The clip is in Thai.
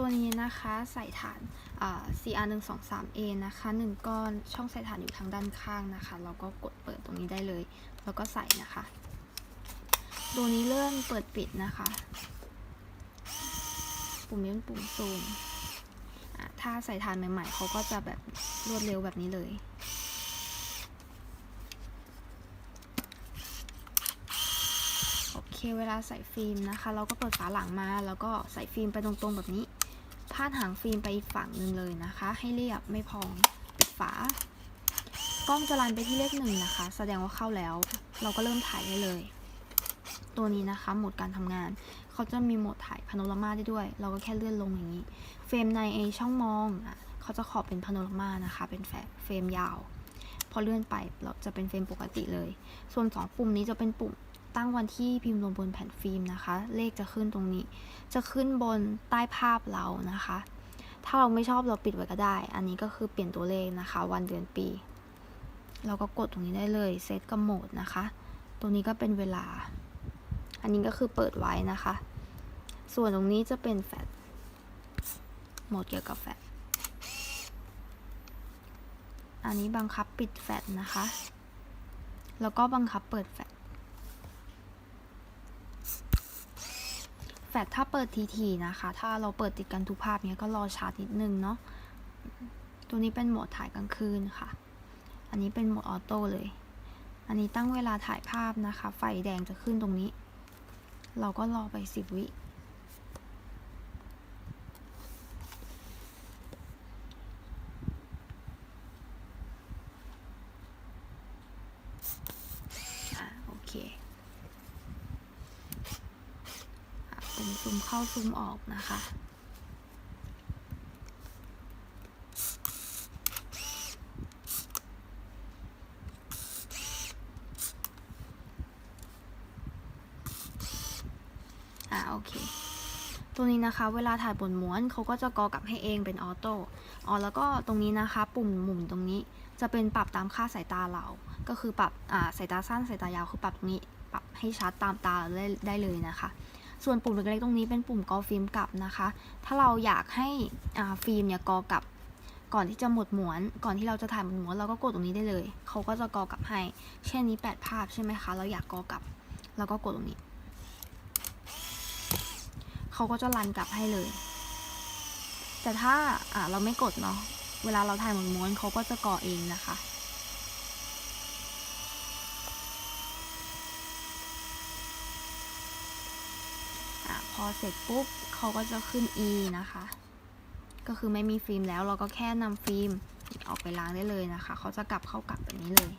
ตัวนี้นะคะใส่ฐานอ่า CR 1 2 3 A นะคะหนึ่งก้อนช่องใส่ฐานอยู่ทางด้านข้างนะคะ เราก็กดเปิดตรงนี้ได้เลย แล้วก็ใส่นะคะ ตัวนี้เลื่อนเปิดปิดนะคะ ปุ่มนี้เป็นปุ่มซูมถ้าใส่ฐานใหม่ ๆ เขาก็จะแบบรวดเร็วแบบนี้เลยโอเคเวลาใส่ฟิล์มนะคะ เราก็เปิดฝาหลังมา แล้วก็ใส่ฟิล์มไปตรงๆแบบนี้ พาดหางฟิล์มไปอีกฝั่งหนึ่งเลยนะคะ ให้เรียบไม่พองปิดฝากล้องจะรันไปที่เลขหนึ่งนะคะ แสดงว่าเข้าแล้ว เราก็เริ่มถ่ายได้เลย ตัวนี้นะคะโหมดการทำงาน เขาจะมีโหมดถ่ายพาโนรามาได้ด้วย เราก็แค่เลื่อนลงอย่างนี้ เฟรมในเอช่องมองอะเขาจะขอบเป็นพาโนรามานะคะ เป็นแฟเฟรมยาว อเลื่อนไปเราจะเป็นเฟรมปกติเลย ส่วนสองปุ่มนี้จะเป็นปุ่มตั้งวันที่พิมพ์ลงบนแผ่นฟิล์มนะคะ เลขจะขึ้นตรงนี้ จะขึ้นบนใต้ภาพเรานะคะ ถ้าเราไม่ชอบเราปิดไว้ก็ได้ อันนี้ก็คือเปลี่ยนตัวเลขนะคะ วันเดือนปี เราก็กดตรงนี้ได้เลยเซตกับโหมดนะคะ ตรงนี้ก็เป็นเวลา อันนี้ก็คือเปิดไว้นะคะ ส่วนตรงนี้จะเป็นแฟลชโหมดเกี่ยวกับแฟลช อันนี้บังคับปิดแฟลชนะคะ แล้วก็บังคับเปิดแฟลชแฟลชถ้าเปิดทีๆนะคะ ถ้าเราเปิดติดกันทุกภาพเนี้ยก็รอชาร์จนิดนึงเนาะ ตัวนี้เป็นโหมดถ่ายกลางคืนค่ะ อันนี้เป็นโหมดออโต้เลย อันนี้ตั้งเวลาถ่ายภาพนะคะ ไฟแดงจะขึ้นตรงนี้ เราก็รอไปสิบวิ อะโอเค อะปุ่ม ซูมเข้าซูมออกนะคะ อ่าโอเค ตัวนี้นะคะ เวลาถ่ายบนม้วนเขาก็จะกอกลับให้เองเป็นออโต้อ๋อแล้วก็ตรงนี้นะคะ ปุ่มหมุนตรงนี้จะเป็นปรับตามค่าสายตาเรา ก็คือปรับอ่าสายตาสั้นสายตายาวคือปรับตรงนี้ปรับให้ชัดตามตาได้ได้เลยนะคะ ส่วนปุ่มเล็กๆตรงนี้เป็นปุ่มกอฟิล์มกลับนะคะ ถ้าเราอยากให้ฟิล์มเนี่ยกอกลับก่อนที่จะหมดม้วน ก่อนที่เราจะถ่ายหมดม้วนเราก็กดตรงนี้ได้เลย เขาก็จะกอกลับให้ เช่นนี้ 8 ภาพใช่ไหมคะ เราอยากกอกลับ เราก็กดตรงนี้ เขาก็จะรันกลับให้เลย แต่ถ้าเราไม่กดเนาะ เวลาเราถ่ายหมดม้วนเขาก็จะกอเองนะคะ อะพ อเสร็จปุ๊บเขาก็จะขึ้น e นะคะ ก็คือไม่มีฟิล์มแล้วเราก็แค่นำฟิล์มออกไปล้างได้เลยนะคะ เขาจะกลับเข้ากลับแบบนี้เลย